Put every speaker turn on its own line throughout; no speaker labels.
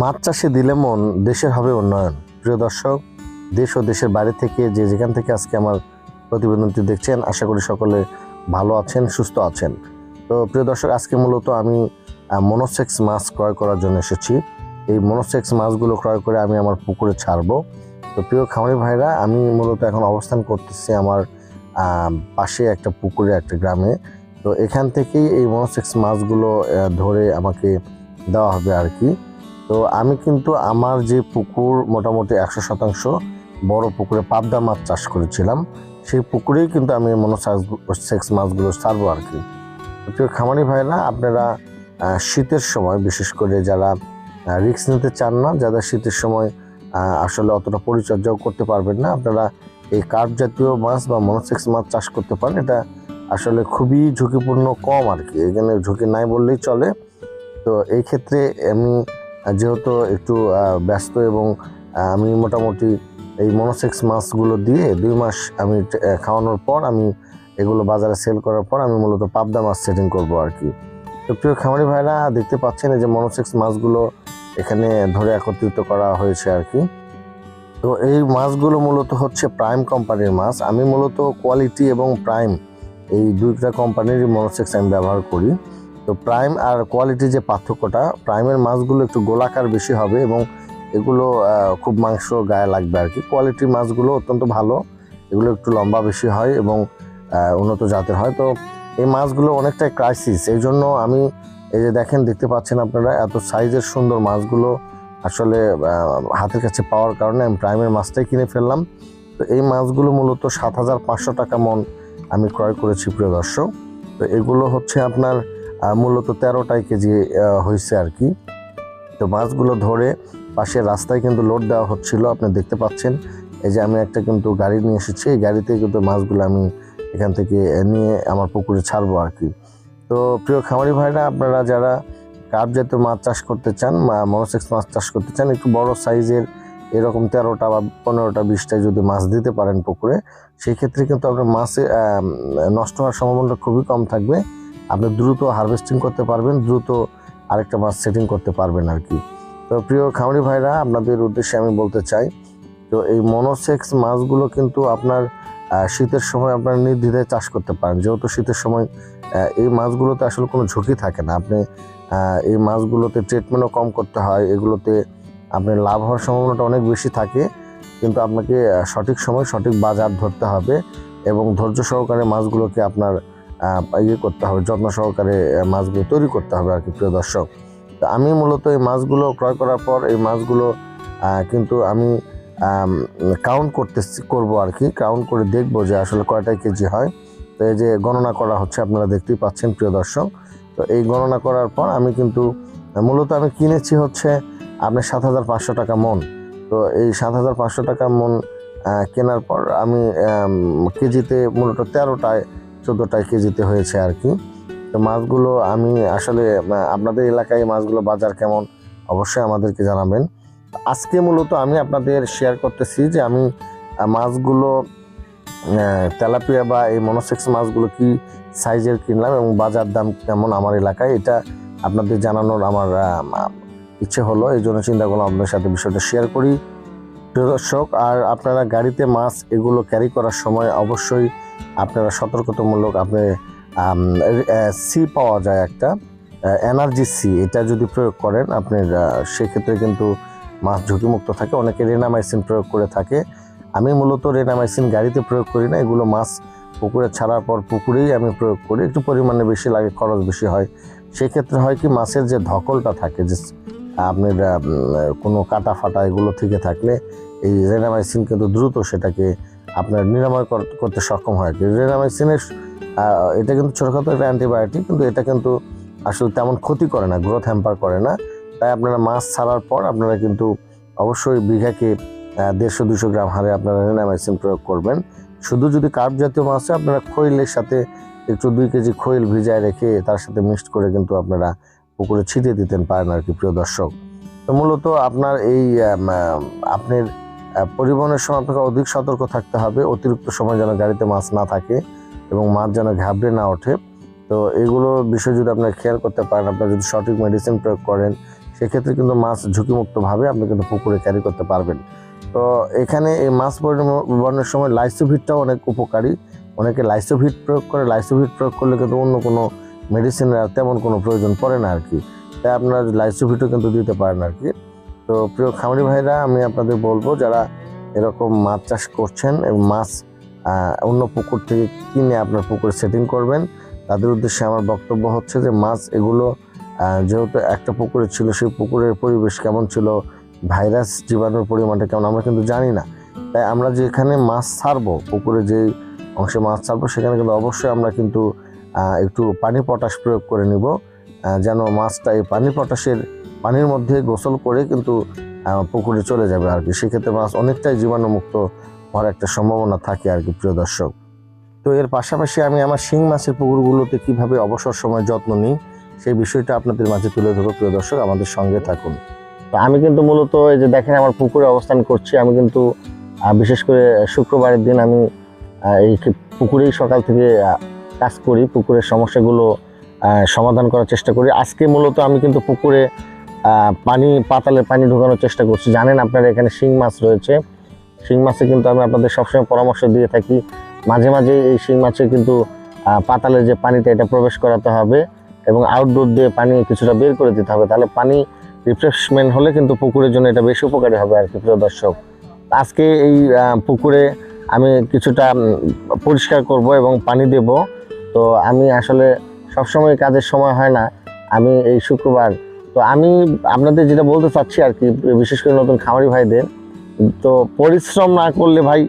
মাছ চাষে দিলে মন, দেশের হবে উন্নয়ন। প্রিয় দর্শক, দেশ ও দেশের বাইরে থেকে যে যেখান থেকে আজকে আমার প্রতিবেদনটি দেখছেন, আশা করি সকলে ভালো আছেন, সুস্থ আছেন। তো প্রিয় দর্শক, আজকে মূলত আমি মনোসেক্স মাছ ক্রয় করার জন্য এসেছি। এই মনোসেক্স মাছগুলো ক্রয় করে আমি আমার পুকুরে ছাড়বো। তো প্রিয় খামারি ভাইরা, আমি মূলত এখন অবস্থান করতেছি আমার পাশে একটা পুকুরে, একটা গ্রামে। তো এখান থেকেই এই মনোসেক্স মাছগুলো ধরে আমাকে দেওয়া হবে আর কি। তো আমি কিন্তু আমার যে পুকুর, মোটামুটি একশো শতাংশ বড় পুকুরে পাবদা মাছ চাষ করেছিলাম, সেই পুকুরেই কিন্তু আমি সেক্স মাছগুলো ছাড়বো আর কি। প্রিয় খামারি ভাইরা আপনারা শীতের সময়, বিশেষ করে যারা রিস্ক নিতে চান না যারা শীতের সময় আসলে অতটা পরিচর্যাও করতে পারবেন না, আপনারা এই কার্প জাতীয় মাছ বা মনোসেক্স মাছ চাষ করতে পারেন। এটা আসলে খুবই ঝুঁকিপূর্ণ কম আর কি। এখানে ঝুঁকি নাই বললেই চলে। তো এই ক্ষেত্রে আমি যেহেতু একটু ব্যস্ত এবং আমি মোটামুটি এই মনোসেক্স মাছগুলো দিয়ে দুই মাস আমি খাওয়ানোর পর আমি এগুলো বাজারে সেল করার পর আমি মূলত পাবদা মাছ সেটিং করব আর কি। তো প্রিয় খামারি ভাইরা, দেখতে পাচ্ছেন যে মনোসেক্স মাছগুলো এখানে ধরে একত্রিত করা হয়েছে আর কি। তো এই মাছগুলো মূলত হচ্ছে প্রাইম কোম্পানির মাছ। আমি মূলত কোয়ালিটি এবং প্রাইম এই দুইটা কোম্পানির মনোসেক্স আমি ব্যবহার করি। তো প্রাইম আর কোয়ালিটি যে পার্থক্যটা প্রাইমের মাছগুলো একটু গোলাকার বেশি হবে এবং এগুলো খুব মাংস গায়ে লাগবে আর কি। কোয়ালিটির মাছগুলো অত্যন্ত ভালো, এগুলো একটু লম্বা বেশি হয় এবং উন্নত জাতের হয়। তো এই মাছগুলো অনেকটাই ক্রাইসিস এই জন্য আমি এই যে দেখেন, দেখতে পাচ্ছেন আপনারা এত সাইজের সুন্দর মাছগুলো আসলে হাতের কাছে পাওয়ার কারণে আমি প্রাইমের মাছটাই কিনে ফেললাম। তো এই মাছগুলো মূলত সাত হাজার পাঁচশো টাকা মন আমি ক্রয় করেছি, প্রিয় দর্শক। তো এগুলো হচ্ছে আপনার মূলত তেরোটাই কেজি হয়েছে আর কি। তো মাছগুলো ধরে পাশে রাস্তায় কিন্তু লোড দেওয়া হচ্ছিল, আপনি দেখতে পাচ্ছেন। এই যে আমি একটা কিন্তু গাড়ি নিয়ে এসেছি, এই গাড়িতে কিন্তু মাছগুলো আমি এখান থেকে নিয়ে আমার পুকুরে ছাড়বো আর কি। তো প্রিয় খামারি ভাইরা, আপনারা যারা কাপ জাতীয় মাছ চাষ করতে চান মনোসেক্স মাছ চাষ করতে চান, একটু বড় সাইজের এরকম তেরোটা বা পনেরোটা, বিশটা যদি মাছ দিতে পারেন পুকুরে সেই ক্ষেত্রে কিন্তু আপনার মাছে নষ্ট হওয়ার সম্ভাবনাটা খুবই কম থাকবে। আপনি দ্রুত হারভেস্টিং করতে পারবেন, দ্রুত আরেকটা মাছ সেটিং করতে পারবেন আর কি। তো প্রিয় খামারি ভাইরা, আপনাদের উদ্দেশ্যে আমি বলতে চাই, তো এই মনোসেক্স মাছগুলো কিন্তু আপনার শীতের সময় আপনার নির্দ্বিধায় চাষ করতে পারেন। যেহেতু শীতের সময় এই মাছগুলোতে আসলে কোনো ঝুঁকি থাকে না। আপনি এই মাছগুলোতে ট্রিটমেন্টও কম করতে হয়, এগুলোতে আপনার লাভ হওয়ার সম্ভাবনাটা অনেক বেশি থাকে, কিন্তু আপনাকে সঠিক সময় সঠিক বাজার ধরতে হবে এবং ধৈর্য সহকারে মাছগুলোকে আপনার ইয়ে করতে হবে, যত্ন সহকারে মাছগুলো তৈরি করতে হবে আর কি, প্রিয় দর্শক। তো আমি মূলত এই মাছগুলো ক্রয় করার পর এই মাছগুলো কিন্তু আমি কাউন্ট করতে করব আর কি কাউন্ট করে দেখব যে আসলে কয়টা কেজি হয়। তো এই যে গণনা করা হচ্ছে, আপনারা দেখতেই পাচ্ছেন, প্রিয় দর্শক। তো এই গণনা করার পর আমি কিন্তু, মূলত আমি কিনেছি হচ্ছে আপনার সাত হাজার পাঁচশো টাকা মন। তো এই সাত হাজার পাঁচশো টাকা মন কেনার পর আমি কেজিতে মূলত তেরোটায়, চোদ্দোটায় কেজিতে হয়েছে আর কি। তো মাছগুলো আমি আসলে আপনাদের এলাকায় মাছগুলো বাজার কেমন, অবশ্যই আমাদেরকে জানাবেন। আজকে মূলত আমি আপনাদের শেয়ার করতেছি যে আমি মাছগুলো তেলাপিয়া বা এই মনোসেক্স মাছগুলো কি সাইজের কিনলাম এবং বাজার দাম কেমন আমার এলাকায়, এটা আপনাদের জানানোর আমার ইচ্ছে হলো এই জন্য চিন্তা করলাম আপনাদের সাথে বিষয়টা শেয়ার করি। প্রিয় দর্শক আর আপনারা গাড়িতে মাছ এগুলো ক্যারি করার সময় অবশ্যই আপনারা সতর্কতামূলক আপনি সি পাওয়া যায় একটা এনার্জি সি এটা যদি প্রয়োগ করেন আপনার আহ, সেক্ষেত্রে কিন্তু মাছ ঝুঁকিমুক্ত থাকে অনেকে রেনামাইসিন প্রয়োগ করে থাকে। আমি মূলত রেনামাইসিন গাড়িতে প্রয়োগ করি না এগুলো মাছ পুকুরে ছাড়ার পর পুকুরেই আমি প্রয়োগ করি একটু পরিমাণে বেশি লাগে খরচ বেশি হয়। সেক্ষেত্রে হয় কি মাছের যে ধকলটা থাকে যে আপনার কোনো কাটা ফাটা এগুলো থেকে থাকলে এই রেনামাইসিন কিন্তু দ্রুত সেটাকে আপনার নিরাময় করতে সক্ষম হয়। কি রেনামাইসিনের এটা কিন্তু ছোটোখাটো একটা অ্যান্টিবায়োটিক, কিন্তু এটা কিন্তু আসলে তেমন ক্ষতি করে না, গ্রোথ হ্যাম্পার করে না। তাই আপনারা মাছ ছাড়ার পর আপনারা কিন্তু অবশ্যই বিঘাকে দেড়শো দুশো গ্রাম হারে আপনারা রেনামাইসিন প্রয়োগ করবেন। শুধু যদি কার্প জাতীয় মাছ হয়, আপনারা খৈলের সাথে একটু দুই কেজি খৈল ভিজায় রেখে তার সাথে মিক্সড করে কিন্তু আপনারা পুকুরে ছিটিয়ে দিতেন পারেন আর কি, প্রিয় দর্শক। তো মূলত আপনার এই আপনার পরিবহনের সময় আপনাকে অধিক সতর্ক থাকতে হবে, অতিরিক্ত সময় যেন গাড়িতে মাছ না থাকে এবং মাছ যেন ঘাবড়ে না ওঠে। তো এগুলো বিষয় যদি আপনার খেয়াল করতে পারেন, আপনার যদি সঠিক মেডিসিন প্রয়োগ করেন, সেক্ষেত্রে কিন্তু মাছ ঝুঁকিমুক্তভাবে আপনি কিন্তু পুকুরে ক্যারি করতে পারবেন। তো এখানে এই মাছ পরিবহনের সময় লাইসোভিটটাও অনেক উপকারী। অনেকে লাইসোভিট প্রয়োগ করে লাইসোভিট প্রয়োগ করলে কিন্তু অন্য কোনো মেডিসিনের তেমন কোনো প্রয়োজন পড়ে না আর কি। তাই আপনার লাইসোভিটও কিন্তু দিতে পারেন আর কি। তো প্রিয় খামারি ভাইরা, আমি আপনাদের বলব, যারা এরকম মাছ চাষ করছেন এবং মাছ অন্য পুকুর থেকে কিনে আপনার পুকুরে সেটিং করবেন, তাদের উদ্দেশ্যে আমার বক্তব্য হচ্ছে যে মাছ এগুলো যেহেতু একটা পুকুরে ছিল, সেই পুকুরের পরিবেশ কেমন ছিল, ভাইরাস জীবাণুর পরিমাণটা কেমন, আমরা কিন্তু জানি না। তাই আমরা যেখানে মাছ ছাড়বো, পুকুরে যেই অংশে মাছ ছাড়বো, সেখানে কিন্তু অবশ্যই আমরা কিন্তু একটু পানি পটাশ প্রয়োগ করে নিব। যেন মাছটা এই পানি পটাশের পানির মধ্যে গোসল করে কিন্তু পুকুরে চলে যাবে আর কি। সেক্ষেত্রে মাছ অনেকটাই জীবাণুমুক্ত হওয়ার একটা সম্ভাবনা থাকে আর কি, প্রিয় দর্শক। তো এর পাশাপাশি আমি আমার শিং মাছের পুকুরগুলোতে কীভাবে অবসর সময় যত্ন নিই, সেই বিষয়টা আপনাদের মাঝে তুলে ধরবো, প্রিয় দর্শক। আমাদের সঙ্গে থাকুন। তো আমি কিন্তু মূলত এই যে দেখেন আমার পুকুরে অবস্থান করছি। আমি কিন্তু বিশেষ করে শুক্রবারের দিন আমি এই পুকুরেই সকাল থেকে কাজ করি, পুকুরের সমস্যাগুলো সমাধান করার চেষ্টা করি। আজকে মূলত আমি কিন্তু পুকুরে পানি, পাতালে পানি ঢোকানোর চেষ্টা করছি। জানেন আপনারা এখানে শিং মাছ রয়েছে। শিং মাছে কিন্তু আমি আপনাদের সবসময় পরামর্শ দিয়ে থাকি। মাঝে মাঝে এই শিং মাছে কিন্তু পাতালে যে পানিটা, এটা প্রবেশ করাতে হবে এবং আউটডোর দিয়ে পানি কিছুটা বের করে দিতে হবে। তাহলে পানি রিফ্রেশমেন্ট হলে কিন্তু পুকুরের জন্য এটা বেশি উপকারী হবে আর কি, প্রিয় দর্শক। আজকে এই পুকুরে আমি কিছুটা পরিষ্কার করব এবং পানি দেব। তো আমি আসলে সবসময় কাজের সময় হয় না আমি এই শুক্রবার। তো আমি আপনাদের যেটা বলতে চাচ্ছি আর কি বিশেষ করে নতুন খামারি ভাইদের তো পরিশ্রম না করলে ভাই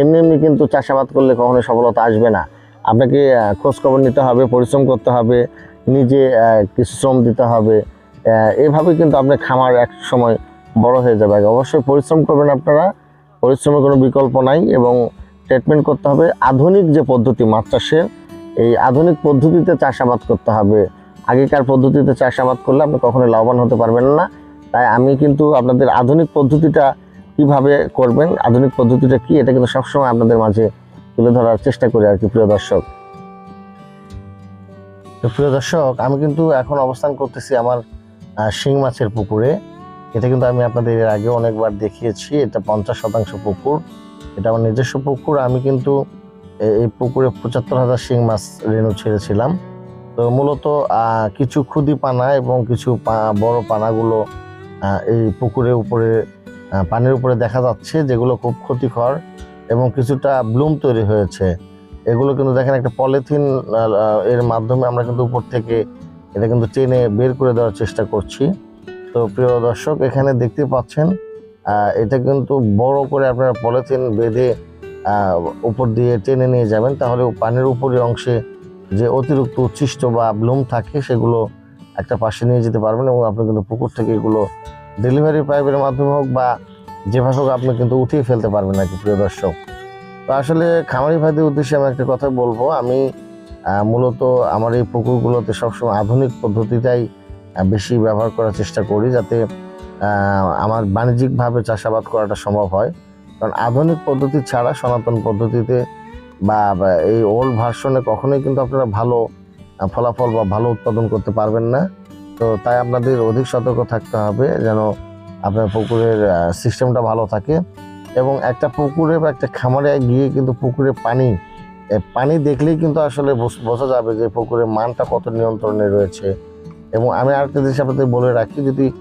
এমনি এমনি কিন্তু চাষাবাদ করলে কখনো সফলতা আসবে না। আপনাকে আহ, খোঁজ খবর নিতে হবে পরিশ্রম করতে হবে নিজে কিছু শ্রম দিতে হবে এভাবে কিন্তু আপনার খামার এক সময় বড় হয়ে যাবে। অবশ্যই পরিশ্রম করবেন আপনারা পরিশ্রমের কোনো বিকল্প নাই এবং ট্রিটমেন্ট করতে হবে। আধুনিক যে পদ্ধতি মাছ চাষের এই আধুনিক পদ্ধতিতে চাষাবাদ করতে হবে। আগেকার পদ্ধতিতে চাষাবাদ করলে আপনি কখনোই লাভবান হতে পারবেন না। তাই আমি কিন্তু আপনাদের আধুনিক পদ্ধতিটা কীভাবে করবেন, আধুনিক পদ্ধতিটা কি, এটা কিন্তু সবসময় আপনাদের মাঝে তুলে ধরার চেষ্টা করি আর কি, প্রিয় দর্শক। প্রিয় দর্শক, আমি কিন্তু এখন অবস্থান করতেছি আমার শিং মাছের পুকুরে। এটা কিন্তু আমি আপনাদের এর আগে অনেকবার দেখিয়েছি, এটা পঞ্চাশ শতাংশ পুকুর। এটা আমার নিজস্ব পুকুর, আমি কিন্তু এই পুকুরে পঁচাত্তর হাজার শিং মাছ রেণু ছেড়েছিলাম। তো মূলত কিছু ক্ষুদি পানা এবং কিছু বড় পানাগুলো এই পুকুরের উপরে পানির উপরে দেখা যাচ্ছে যেগুলো খুব ক্ষতিকর এবং কিছুটা ব্লুম তৈরি হয়েছে। এগুলো কিন্তু দেখেন একটা পলিথিন এর মাধ্যমে আমরা কিন্তু উপর থেকে এটা কিন্তু টেনে বের করে দেওয়ার চেষ্টা করছি। তো প্রিয় দর্শক, এখানে দেখতে পাচ্ছেন এটা কিন্তু বড় করে আপনারা পলিথিন বেঁধে উপর দিয়ে টেনে নিয়ে যাবেন, তাহলে পানির উপরের অংশে যে অতিরিক্ত উচ্ছিষ্ট বা ব্লুম থাকে, সেগুলো একটা পাশে নিয়ে যেতে পারবেন এবং আপনি কিন্তু পুকুর থেকে এগুলো ডেলিভারি পাইপের মাধ্যমে হোক বা যেভাবে হোক আপনি কিন্তু উঠিয়ে ফেলতে পারবেন আর কি, প্রিয় দর্শক। তো আসলে খামারি ভাইদের উদ্দেশ্যে আমি একটা কথা বলব। আমি মূলত আমার এই পুকুরগুলোতে সবসময় আধুনিক পদ্ধতিটাই বেশি ব্যবহার করার চেষ্টা করি যাতে আমার বাণিজ্যিকভাবে চাষাবাদ করাটা সম্ভব হয়। কারণ আধুনিক পদ্ধতি ছাড়া সনাতন পদ্ধতিতে বা এই ওল্ড ভার্সনে কখনোই কিন্তু আপনারা ভালো ফলাফল বা ভালো উৎপাদন করতে পারবেন না। তো তাই আপনাদের অধিক সতর্ক থাকতে হবে যেন আপনার পুকুরের সিস্টেমটা ভালো থাকে এবং একটা পুকুরে বা একটা খামারে গিয়ে কিন্তু পুকুরে পানি পানি দেখলেই কিন্তু আসলে বোঝ- যাবে যে পুকুরের মানটা কত নিয়ন্ত্রণে রয়েছে। এবং আমি আরেকটা জিনিস আপনাদের বলে রাখি, যদি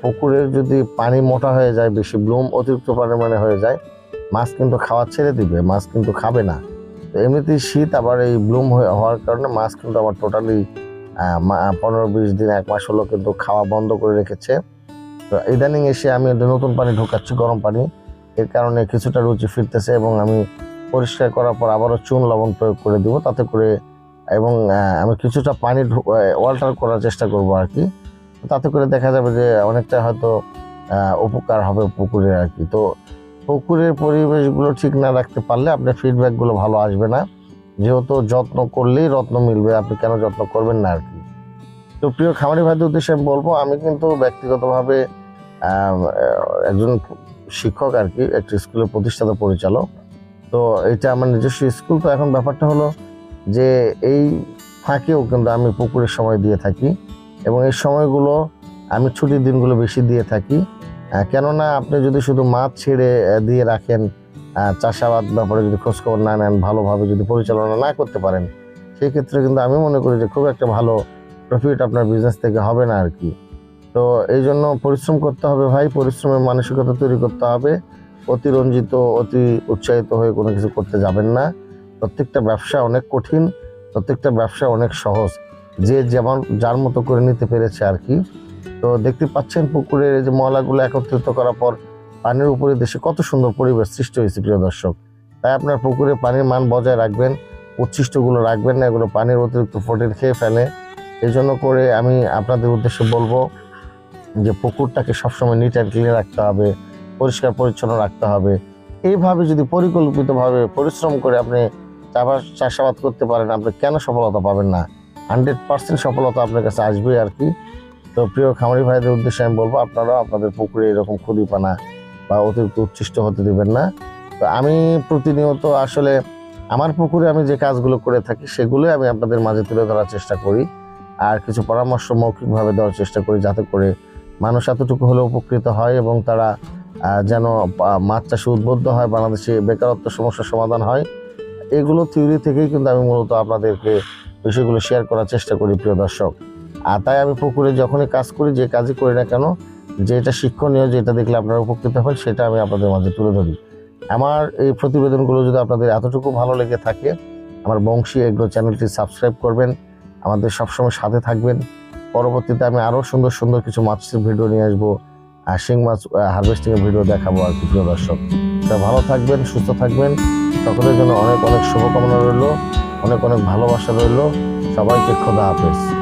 পুকুরের যদি পানি মোটা হয়ে যায়, বেশি ব্লুম, অতিরিক্ত পরিমাণে হয়ে যায়, মাছ কিন্তু খাওয়া ছেড়ে দিবে, মাছ কিন্তু খাবে না। তো এমনিতেই শীত, আবার এই ব্লুম হওয়ার কারণে মাছ কিন্তু আমার টোটালি পনেরো বিশ দিন, এক মাস হলো কিন্তু খাওয়া বন্ধ করে রেখেছে। তো ইদানিং এসে আমি নতুন পানি ঢোকাচ্ছি, গরম পানি। এর কারণে কিছুটা রুচি ফিরতেছে এবং আমি পরিষ্কার করার পর আবারও চুন লবণ প্রয়োগ করে দিব। তাতে করে এবং আমি কিছুটা পানি ওয়াল্টার করার চেষ্টা করব আর কি। তাতে করে দেখা যাবে যে অনেকটা হয়তো উপকার হবে পুকুরের আর কি। তো পুকুরের পরিবেশগুলো ঠিক না রাখতে পারলে আপনার ফিডব্যাকগুলো ভালো আসবে না। যেহেতু যত্ন করলেই রত্ন মিলবে, আপনি কেন যত্ন করবেন না আর কি? তো প্রিয় খামারি ভাইদের উদ্দেশ্যে আমি বলব, আমি কিন্তু ব্যক্তিগতভাবে একজন শিক্ষক আর কি, একটা স্কুলের প্রতিষ্ঠাতা পরিচালক। তো এটা আমার নিজস্ব স্কুল। তো এখন ব্যাপারটা হলো যে এই ফাঁকেও কিন্তু আমি পুকুরের সময় দিয়ে থাকি। এবং এই সময়গুলো আমি ছুটির দিনগুলো বেশি দিয়ে থাকি। কেননা আপনি যদি শুধু মাছ ছেড়ে দিয়ে রাখেন চাষাবাদ ব্যাপারে যদি খোঁজখবর না নেন, ভালোভাবে যদি পরিচালনা না করতে পারেন, সেই ক্ষেত্রে কিন্তু আমি মনে করি যে খুব একটা ভালো প্রফিট আপনার বিজনেস থেকে হবে না আর কি তো এই জন্য পরিশ্রম করতে হবে ভাই, পরিশ্রমের মানসিকতা তৈরি করতে হবে। অতিরঞ্জিত, অতি উৎসাহিত হয়ে কোনো কিছু করতে যাবেন না। প্রত্যেকটা ব্যবসা অনেক কঠিন, প্রত্যেকটা ব্যবসা অনেক সহজ। যে যেমন যার মতো করে নিতে পেরেছে আর কি। তো দেখতে পাচ্ছেন পুকুরের এই যে ময়লাগুলো একত্রিত করার পর পানির উপরে দেশে কত সুন্দর পরিবেশ সৃষ্টি হয়েছে, প্রিয় দর্শক। তাই আপনার পুকুরে পানির মান বজায় রাখবেন, উচ্ছিষ্টগুলো রাখবেন না, এগুলো পানির অতিরিক্ত ফোটের খেয়ে ফেলে। এই জন্য করে আমি আপনাদের উদ্দেশ্যে বলব যে পুকুরটাকে সবসময় নিট অ্যান্ড ক্লিন রাখতে হবে, পরিষ্কার পরিচ্ছন্ন রাখতে হবে। এইভাবে যদি পরিকল্পিতভাবে পরিশ্রম করে আপনি চাষাবাদ করতে পারেন, আপনি কেন সফলতা পাবেন না? হান্ড্রেড পার্সেন্ট সফলতা আপনার কাছে আসবে আর কি। তো প্রিয় খামারি ভাইদের উদ্দেশ্যে আমি বলব, আপনারাও আপনাদের পুকুরে এরকম খুদিপানা বা অতিরিক্ত উচ্ছিষ্ট হতে দেবেন না। তো আমি প্রতিনিয়ত আসলে আমার পুকুরে আমি যে কাজগুলো করে থাকি সেগুলোই আমি আপনাদের মাঝে তুলে ধরার চেষ্টা করি। আর কিছু পরামর্শ মৌখিকভাবে দেওয়ার চেষ্টা করি যাতে করে মানুষ এতটুকু হলেও উপকৃত হয় এবং তারা যেন মাছ চাষে উদ্বুদ্ধ হয়, বাংলাদেশে বেকারত্ব সমস্যার সমাধান হয়। এগুলো থিওরি থেকেই কিন্তু আমি মূলত আপনাদেরকে বিষয়গুলো শেয়ার করার চেষ্টা করি, প্রিয় দর্শক। আর তাই আমি পুকুরে যখনই কাজ করি, যে কাজই করি না কেন, যেটা শিক্ষণীয়, যেটা দেখলে আপনারা উপকৃত হয় সেটা আমি আপনাদের মাঝে তুলে ধরি। আমার এই প্রতিবেদনগুলো যদি আপনাদের এতটুকু ভালো লেগে থাকে, আমার বংশী এগ্রো চ্যানেলটি সাবস্ক্রাইব করবেন, আমাদের সবসময় সাথে থাকবেন। পরবর্তীতে আমি আরও সুন্দর সুন্দর কিছু মাছের ভিডিও নিয়ে আসব, আর শিং মাছ হারভেস্টিংয়ের ভিডিও দেখাবো আর কি, প্রিয় দর্শক। ভালো থাকবেন, সুস্থ থাকবেন। সকলের জন্য অনেক অনেক শুভকামনা রইল। অনেক অনেক ভালোবাসা রইল। সবাইকে খোদা হাফেজ।